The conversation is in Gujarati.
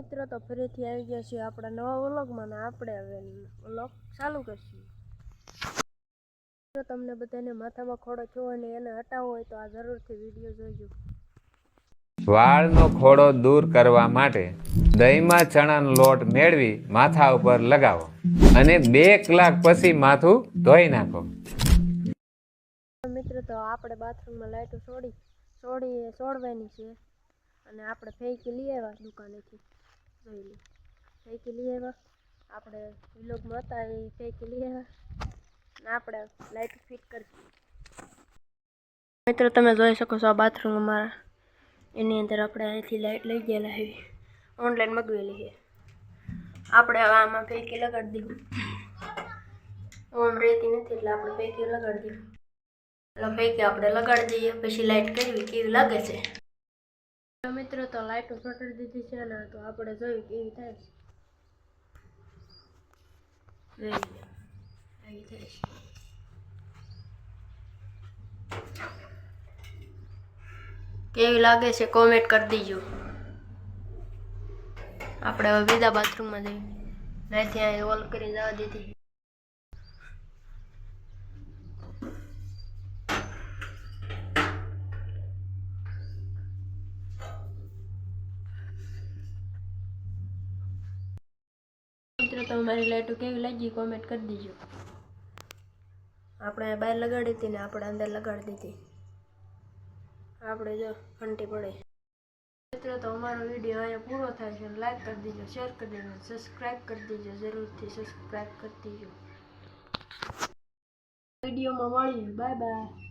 મિત્રો તો ફરીથી આવી ગયા છીએ આપણા નવા વ્લોગમાં ને આપણે હવે વ્લોગ ચાલુ કરશું. જો તમને બધાને માથામાં ખોડો થયો હોય ને એને હટાવવો હોય તો આ જરૂરથી વીડિયો જોજો. વાળનો ખોડો દૂર કરવા માટે દહીંમાં ચણાનો લોટ મેળવી માથા ઉપર લગાવો અને બે કલાક પછી માથું ધોઈ નાખો. મિત્રો તો આપણે બાથરૂમમાં લાઈટો છોડી છોડી છોડવાની છે. અને આપણે ફેંકી લઈ આવ્યા દુકાનેથી. જોઈ લો. ફેંકી લઈ આવ્યા આપણે વિલોગમાં હતા એ ફેંકી લઈ આવ્યા અને આપણે લાઈટ ફિટ કરીશું મિત્રો, તમે જોઈ શકો છો આ બાથરૂમ અમારા. એની અંદર આપણે અહીંથી લાઈટ લઈ ગયેલા છે. ઓનલાઈન મગવેલી છે. આપણે હવે આમાં ફેંકી લગાડી દીધું. ઓમ રહેતી નથી એટલે આપણે ફેંકી લગાડી દીધું. એટલે ફેંકી આપણે લગાડી દઈએ. પછી લાઈટ કરવી કેવી લાગે છે? તો મિત્રો તો લાઈટો ચોટાડી દીધી છે ને તો આપણે જોયું કેવી થાય છે. જોઈ લો. આવી થાય છે. કેવી લાગે છે કોમેન્ટ કરી દીજો. આપણે હવે બીજા બાથરૂમમાં જઈએ. ત્યાંથી અહીં ઓલ કરી જવા દીધી. મિત્રો તમારી લાઈટો કેવી લાગી કોમેન્ટ કરી દીજો. આપણે બહાર લગાડી હતી ને આપણે અંદર લગાડી દીધી. આપણે જો ઘંટી પડે. મિત્રો તો અમારો વીડિયો અહીંયા પૂરો થાય છે લાઈક કરી દીજો શેર કરી દેજો સબસ્ક્રાઈબ કરી દેજો જરૂરથી સબસ્ક્રાઈબ કરી દીજો. વિડીયોમાં મળીએ. Bye bye